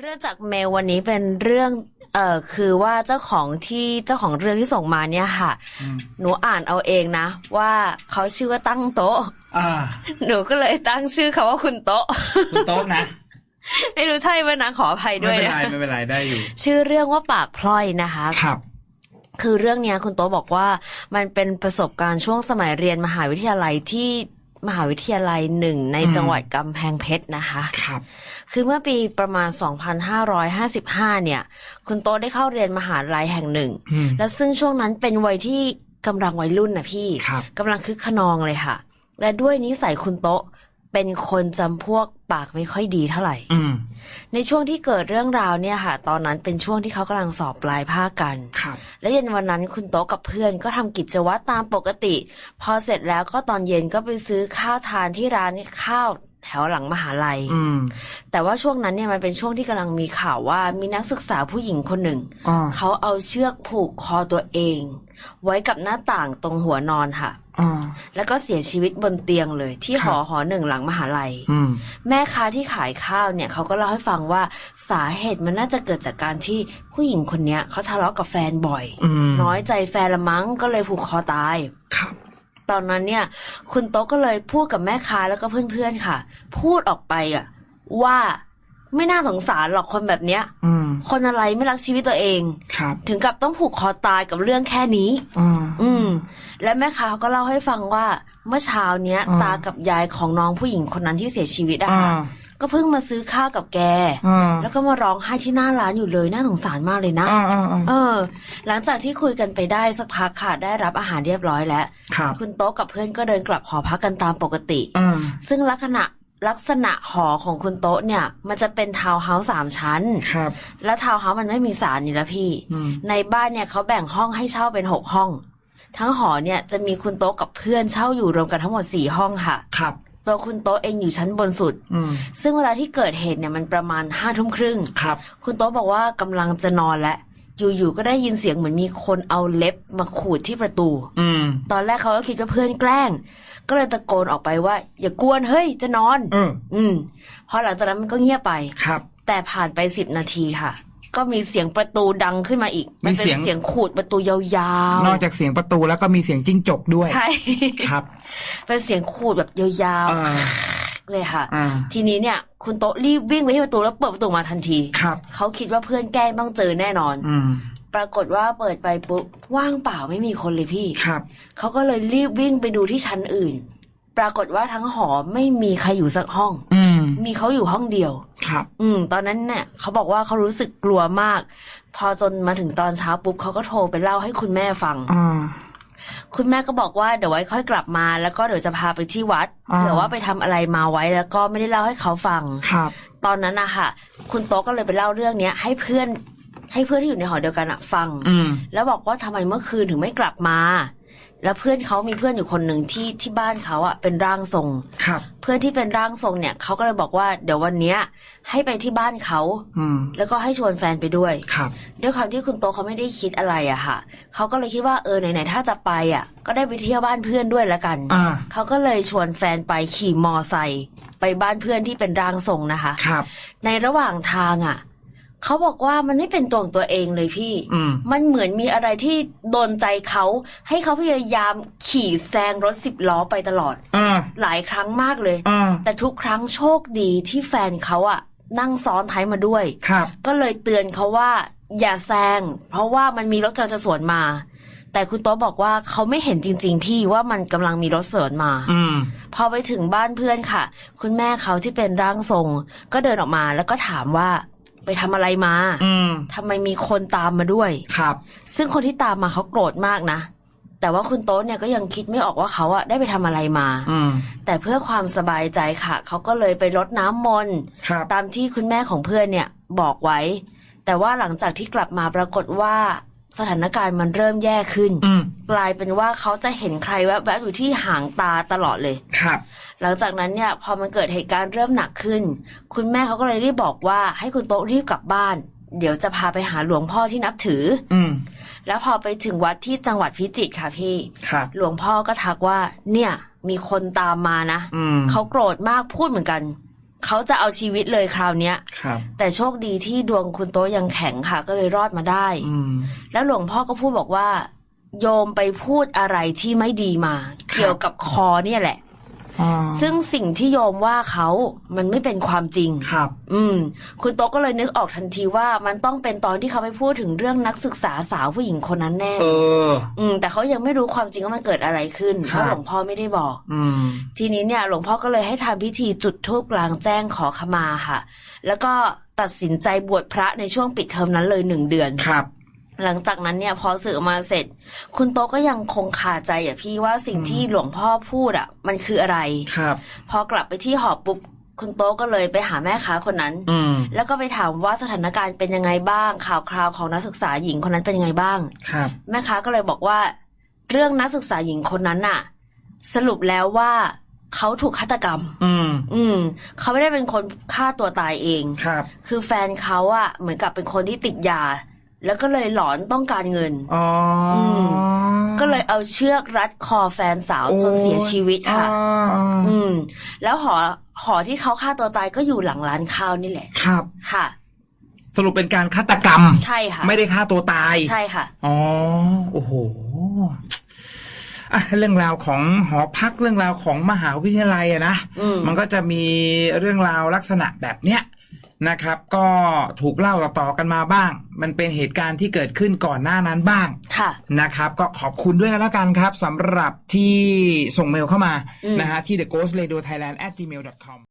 เรื่องจากเมลวันนี้เป็นเรื่องเอ่อคือว่าเจ้าของที่เจ้าของเรื่องที่ส่งมาเนี่ยค่ะอืมหนูอ่านเอาเองนะ ว่าเขาชื่อว่าตั้งโต๊ะอ่าหนูก็เลยตั้งชื่อเขาว่าคุณโต๊ะคุณโต๊ะนะ ไม่รู้ใช่ไหมนะขออภัยไม่ด้วยเป็นนะไรไม่เป็นไรได้อยู่ ชื่อเรื่องว่าปากพลอยนะคะครับคือเรื่องเนี้ยคุณโต๊ะบอกว่ามันเป็นประสบการณ์ช่วงสมัยเรียนมหาวิทยาลัยที่ มหาวิทยาลัยหนึ่งในอืมจังหวัดกำแพงเพชรนะคะครับคือเมื่อปีประมาณ 2555 เนี่ย คุณโต๊ะได้เข้าเรียนมหาลัยแห่งหนึ่งอืมและซึ่งช่วงนั้นเป็นวัยที่กำลังวัยรุ่นนะพี่ครับกำลังคึกขนองเลยค่ะ และด้วยนิสัยคุณโต๊ะ เป็นคนจำพวกปากไม่ค่อยดีเท่าไหร่อืมในช่วงที่เกิดเรื่องราวเนี่ยค่ะ ตอนนั้นเป็นช่วงที่เขากำลังสอบปลายภาคกันครับและเย็นวันนั้นคุณโต๊ะกับเพื่อนก็ทำกิจวัตรตามปกติ พอเสร็จแล้วก็ตอนเย็นก็ไปซื้อข้าวทานที่ร้านข้าวแถวหลังมหาลัยอืมแต่ว่าช่วงนั้นเนี่ยมันเป็นช่วงที่กำลังมีข่าวว่ามีนักศึกษาผู้หญิงคนหนึ่งอ่าเขาเอาเชือกผูกคอตัวเอง ไว้กับหน้าต่างตรงหัวนอนค่ะอ่าแล้วก็เสียชีวิตบนเตียงเลย ที่คหรับอหอหนึ่งหลังมหาลัยอืมแม่ค้าที่ขายข้าวเนี่ยเขาก็เล่าให้ฟังว่าสาเหตุมันน่าจะเกิดจากการที่ผู้หญิงคนเนี้ยเขาทะเลาะกับแฟนบ่อยอืมน้อยใจแฟนละมั้งก็เลยผูกคอตายครับตอนนั้นเนี่ย คุณโต๊ะก็เลยพูดกับแม่ค้าแล้วก็เพื่อนๆค่ะ พูดออกไปอะว่า ไม่น่าสงสารหรอกคนแบบเนี้ยอืมคนอะไรไม่รักชีวิตตัวเองครับ ถึงกับต้องผูกคอตายกับเรื่องแค่นี้อ่าอืมและแม่ค้าเขาก็เล่าให้ฟังว่าเมื่อเช้าเนี้ยอ่าตากับยายของน้องผู้หญิงคนนั้นที่เสียชีวิตอะอ่าค่ะก็เพิ่งมาซื้อข้าวกับแกอ่าแล้วก็มาร้องไห้ที่หน้าร้านอยู่เลยน่าสงสารมากเลยนะอ่าอ่าอ่าเออ หลังจากที่คุยกันไปได้สักพักค่ะได้รับอาหารเรียบร้อยแล้วครับคุณโต๊ะกับเพื่อนก็เดินกลับหอพักกันตามปกติอ่าซึ่งลักษณะ ลักษณะหอของคุณโต๊ะเนี่ย มันจะเป็นทาวน์เฮาส์สามชั้น ครับ และทาวน์เฮาส์มันไม่มีสารนี่ละพี่อืมในบ้านเนี่ยเขาแบ่งห้องให้เช่าเป็นหกห้อง ทั้งหอเนี่ยจะมีคุณโต๊ะกับเพื่อนเช่าอยู่รวมกันทั้งหมดสี่ห้องค่ะ ครับ ตัวคุณโต๊ะเองอยู่ชั้นบนสุดอืมซึ่งเวลาที่เกิดเหตุเนี่ยมันประมาณห้าทุ่มครึ่ง ครับ คุณโต๊ะบอกว่ากำลังจะนอนแล้ว อยู่ๆก็ได้ยินเสียงเหมือนมีคนเอาเล็บมาขูดที่ประตู อืม ตอนแรกเขาก็คิดว่าเพื่อนแกล้ง ก็เลยตะโกนออกไปว่า อย่ากวนเฮ้ยจะนอน เออ อืม พอหลังจากนั้นมันก็เงียบไป ครับ แต่ผ่านไปสิบนาทีค่ะ ก็มีเสียงประตูดังขึ้นมาอีกมันเป็มีเสีนยงเสียงขูดประตูยาวๆนอกจากเสียงประตูแล้วก็มีเสียงจิ้งจกด้วย ใช่ ครับ เป็นเสียงขูดแบบยาวอ่าๆ เลยค่ะ อ่า ทีนี้เนี่ย คุณโต๊ะรีบวิ่งไปที่ประตูแล้วเปิดประตูมาทันที ครับ เขาคิดว่าเพื่อนแกล้งต้องเจอแน่นอน อืม ปรากฏว่าเปิดไปปุ๊บว่างเปล่าไม่มีคนเลยพี่ ครับ เขาก็เลยรีบวิ่งไปดูที่ชั้นอื่น ปรากฏว่าทั้งหอไม่มีใครอยู่สักห้อง อืม มีเขาอยู่ห้องเดียว ครับ อืม ตอนนั้นเนี่ยเขาบอกว่าเขารู้สึกกลัวมาก พอจนมาถึงตอนเช้าปุ๊บเขาก็โทรไปเล่าให้คุณแม่ฟัง อ่า คุณแม่ก็บอกว่าเดี๋ยวไว้ค่อยกลับมา แล้วก็เดี๋ยวจะพาไปที่วัดอ่าเผื่อว่าไปทำอะไรมาไว้แล้วก็ไม่ได้เล่าให้เขาฟังครับ ตอนนั้นนะคะคุณโต๊ะก็เลยไปเล่าเรื่องเนี้ย ให้เพื่อนให้เพื่อนที่อยู่ในหอเดียวกันอะฟังอืมแล้วบอกว่าทำไมเมื่อคืนถึงไม่กลับมา แล้วเพื่อนเขามีเพื่อนอยู่คนหนึ่งที่ที่บ้านเขาอะเป็นร่างทรง ครับ เพื่อนที่เป็นร่างทรงเนี่ยเขาก็เลยบอกว่าเดี๋ยววันเนี้ย ให้ไปที่บ้านเขา อืม แล้วก็ให้ชวนแฟนไปด้วย ครับ ด้วยความที่คุณโตเขาไม่ได้คิดอะไรอะค่ะ เขาก็เลยคิดว่าเออไหนๆถ้าจะไปอะก็ได้ไปเที่ยวบ้านเพื่อนด้วยละกัน อ่า เขาก็เลยชวนแฟนไปขี่มอไซค์ไปบ้านเพื่อนที่เป็นร่างทรงนะคะ ครับ ในระหว่างทางอะ เขาบอกว่ามันไม่เป็นตัวของตัวเองเลยพี่อืมมันเหมือนมีอะไรที่โดนใจเขา ให้เขาพยายามขี่แซงรถสิบล้อไปตลอดอ่าหลายครั้งมากเลยอ่าแต่ทุกครั้งโชคดีที่แฟนเขาอะนั่งซ้อนท้ายมาด้วยครับก็เลยเตือนเขาว่า อย่าแซง เพราะว่ามันมีรถกำลังจะสวนมา แต่คุณโต๊ะบอกว่าเขาไม่เห็นจริง ๆ พี่ว่ามันกำลังมีรถสวนมาอืมพอไปถึงบ้านเพื่อนค่ะ คุณแม่เขาที่เป็นร่างทรง ก็เดินออกมาแล้วก็ถามว่า ไปทำอะไรมา อืมทำไมมีคนตามมาด้วย ครับ ซึ่งคนที่ตามมาเขาโกรธมากนะ แต่ว่าคุณโต๊ะเนี่ยก็ยังคิดไม่ออกว่าเขาอะได้ไปทำอะไรมา อืมแต่เพื่อความสบายใจค่ะ เขาก็เลยไปรดน้ำมนต์ครับตามที่คุณแม่ของเพื่อนเนี่ยบอกไว้ แต่ว่าหลังจากที่กลับมาปรากฏว่า สถานการณ์มันเริ่มแย่ขึ้น อืมกลายเป็นว่าเขาจะเห็นใครแวบๆอยู่ที่หางตาตลอดเลย ครับ หลังจากนั้นเนี่ยพอมันเกิดเหตุการณ์เริ่มหนักขึ้น คุณแม่เขาก็เลยรีบบอกว่าให้คุณโต๊ะรีบกลับบ้าน เดี๋ยวจะพาไปหาหลวงพ่อที่นับถือ อืมแล้วพอไปถึงวัดที่จังหวัดพิจิตรค่ะพี่ ครับ หลวงพ่อก็ทักว่า เนี่ย มีคนตามมานะอืมเขาโกรธมากพูดเหมือนกัน เขาจะเอาชีวิตเลยคราวเนี้ยครับ แต่โชคดีที่ดวงคุณโต๊ะยังแข็งค่ะ ก็เลยรอดมาได้อืมแล้วหลวงพ่อก็พูดบอกว่า โยมไปพูดอะไรที่ไม่ดีมาครับเกี่ยวกับคอเนี่ยแหละอ๋อ ซึ่งสิ่งที่โยมว่าเขามันไม่เป็นความจริงครับ อืม คุณโต๊ะก็เลยนึกออกทันทีว่ามันต้องเป็นตอนที่เขาไปพูดถึงเรื่องนักศึกษาสาวผู้หญิงคนนั้นแน่เออ อืม แต่เขายังไม่รู้ความจริงว่ามันเกิดอะไรขึ้นเพครับราะหลวงพ่อไม่ได้บอก อืม ทีนี้เนี่ย หลวงพ่อก็เลยให้ทำพิธีจุดธูปกลางแจ้งขอขมาค่ะ แล้วก็ตัดสินใจบวชพระในช่วงปิดเทอมนั้นเลยหนึ่งเดือนครับ หลังจากนั้นเนี่ยพอสื่อออกมาเสร็จ คุณโตะก็ยังคงคาใจอะพี่ว่าสิ่งที่หลวงพ่อพูดอะ มันคืออะไรครับ พอกลับไปที่หอปุ๊บคุณโตะก็เลยไปหาแม่ค้าคนนั้นอืมแล้วก็ไปถามว่าสถานการณ์เป็นยังไงบ้าง ข่าวคราวของนักศึกษาหญิงคนนั้นเป็นยังไงบ้าง ครับ แม่ค้าก็เลยบอกว่า เรื่องนักศึกษาหญิงคนนั้นน่ะ สรุปแล้วว่าเขาถูกฆาตกรรม อืม อืม เขาไม่ได้เป็นคนฆ่าตัวตายเอง ครับ คือแฟนเขาอะเหมือนกับเป็นคนที่ติดยา แล้วก็เลยหลอนต้องการเงินอ๋ออมก็เลยเอาเชือกรัดคอแฟนสาวจนเสียชีวิตค่ะอ๋ออืม แล้วหอหอที่เขาฆ่าตัวตายก็อยู่หลังร้านข้าวนี่แหละ ครับ ค่ะ สรุปเป็นการฆาตกรรม ใช่ค่ะ ไม่ได้ฆ่าตัวตาย ใช่ค่ะ อ๋อ โอ้โหอะเรื่องราวของหอพักเรื่องราวของมหาวิทยาลัยอะนะอืมมันก็จะมีเรื่องราวลักษณะแบบเนี้ย นะครับ ก็ถูกเล่าต่อๆกันมาบ้าง มันเป็นเหตุการณ์ที่เกิดขึ้นก่อนหน้านั้นบ้างค่ะนะครับ ก็ขอบคุณด้วยกันแล้วกันครับสำหรับที่ส่งเมลเข้ามาอืมนะฮะที่ the ghost radio thailand at gmail com